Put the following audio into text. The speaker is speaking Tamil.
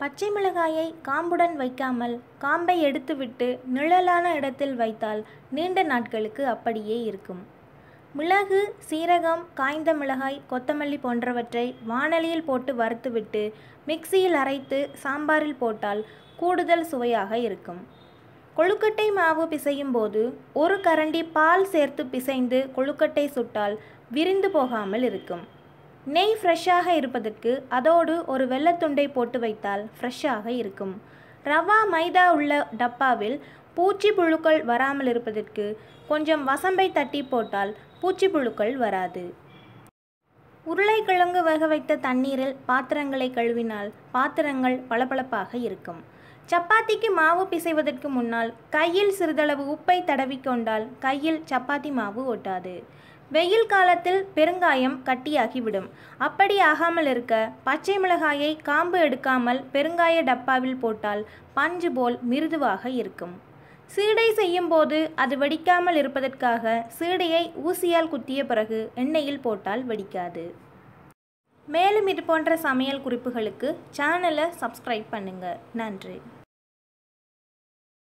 பச்சை மிளகாயை காம்புடன் வைக்காமல் காம்பை எடுத்துவிட்டு நிழலான இடத்தில் வைத்தால் நீண்ட நாட்களுக்கு அப்படியே இருக்கும். மிளகு சீரகம் காய்ந்த மிளகாய் கொத்தமல்லி போன்றவற்றை வானலியில் போட்டு வறுத்துவிட்டு மிக்சியில் அரைத்து சாம்பாரில் போட்டால் கூடுதல் சுவையாக இருக்கும். கொழுக்கட்டை மாவு பிசையும் போது ஒரு கரண்டி பால் சேர்த்து பிசைந்து கொழுக்கட்டை சுட்டால் விரிந்து போகாமல் இருக்கும். நெய் ஃப்ரெஷ்ஷாக இருப்பதற்கு அதோடு ஒரு வெள்ளத்துண்டை போட்டு வைத்தால் ஃப்ரெஷ்ஷாக இருக்கும். ரவா மைதா உள்ள டப்பாவில் பூச்சி புழுக்கள் வராமல் இருப்பதற்கு கொஞ்சம் வசம்பை தட்டி போட்டால் பூச்சி புழுக்கள் வராது. உருளைக்கிழங்கு வேக வைத்த தண்ணீரில் பாத்திரங்களை கழுவினால் பாத்திரங்கள் பளபளப்பாக இருக்கும். சப்பாத்திக்கு மாவு பிசைவதற்கு முன்னால் கையில் சிறிதளவு உப்பை தடவிக்கொண்டால் கையில் சப்பாத்தி மாவு ஒட்டாது. வெயில் காலத்தில் பெருங்காயம் கட்டியாகிவிடும். அப்படி ஆகாமல் இருக்க பச்சை மிளகாயை காம்பு எடுக்காமல் பெருங்காய டப்பாவில் போட்டால் பஞ்சு போல் மிருதுவாக இருக்கும். சீடை செய்யும்போது அது வெடிக்காமல் இருப்பதற்காக சீடையை ஊசியால் குத்திய பிறகு எண்ணெயில் போட்டால் வெடிக்காது. மேலும் இது போன்ற சமையல் குறிப்புகளுக்கு சேனலை சப்ஸ்கிரைப் பண்ணுங்கள் நன்றி.